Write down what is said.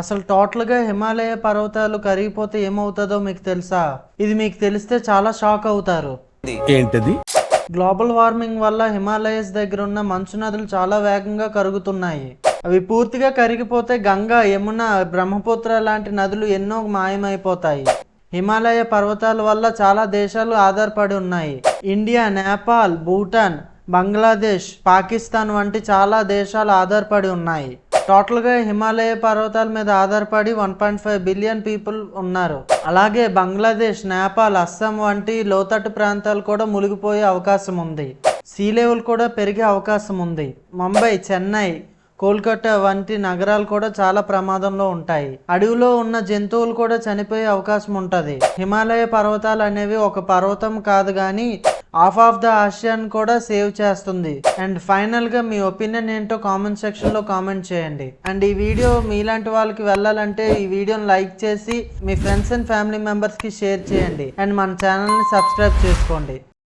అసలు టోటల్గా హిమాలయ పర్వతాలు కరిగిపోతే ఏమవుతుందో మీకు తెలుసా? ఇది మీకు తెలిస్తే చాలా షాక్ అవుతారు. ఏంటది? గ్లోబల్ వార్మింగ్ వల్ల హిమాలయస్ దగ్గర ఉన్న మంచు నదులు చాలా వేగంగా కరుగుతున్నాయి. అవి పూర్తిగా కరిగిపోతే గంగా యమున బ్రహ్మపుత్ర లాంటి నదులు ఎన్నో మాయమైపోతాయి. హిమాలయ పర్వతాల వల్ల చాలా దేశాలు ఆధారపడి ఉన్నాయి. ఇండియా నేపాల్ భూటాన్ బంగ్లాదేశ్ పాకిస్తాన్ వంటి చాలా దేశాలు ఆధారపడి ఉన్నాయి. టోటల్గా హిమాలయ పర్వతాల మీద ఆధారపడి one point five billion people ఉన్నారు. అలాగే బంగ్లాదేశ్ నేపాల్ అస్సాం వంటి లోతట్టు ప్రాంతాలు కూడా మునిగిపోయే అవకాశం ఉంది. సీ లెవెల్ కూడా పెరిగే అవకాశం ఉంది. ముంబై చెన్నై కోల్కతా వంటి నగరాలు కూడా చాలా ప్రమాదంలో ఉంటాయి. అడవిలో ఉన్న జంతువులు కూడా చనిపోయే అవకాశం ఉంటుంది. హిమాలయ పర్వతాలు అనేవి ఒక పర్వతం కాదు కానీ హాఫ్ ఆఫ్ ద ఆసియన్ కూడా సేవ్ చేస్తుంది. అండ్ ఫైనల్గా మీ ఒపీనియన్ ఏంటో కామెంట్ సెక్షన్లో కామెంట్ చేయండి. అండ్ ఈ వీడియో మీలాంటి వాళ్ళకి వెళ్ళాలంటే ఈ వీడియోని లైక్ చేసి మీ ఫ్రెండ్స్ అండ్ ఫ్యామిలీ మెంబర్స్కి షేర్ చేయండి. అండ్ మన ఛానల్ని సబ్స్క్రైబ్ చేసుకోండి.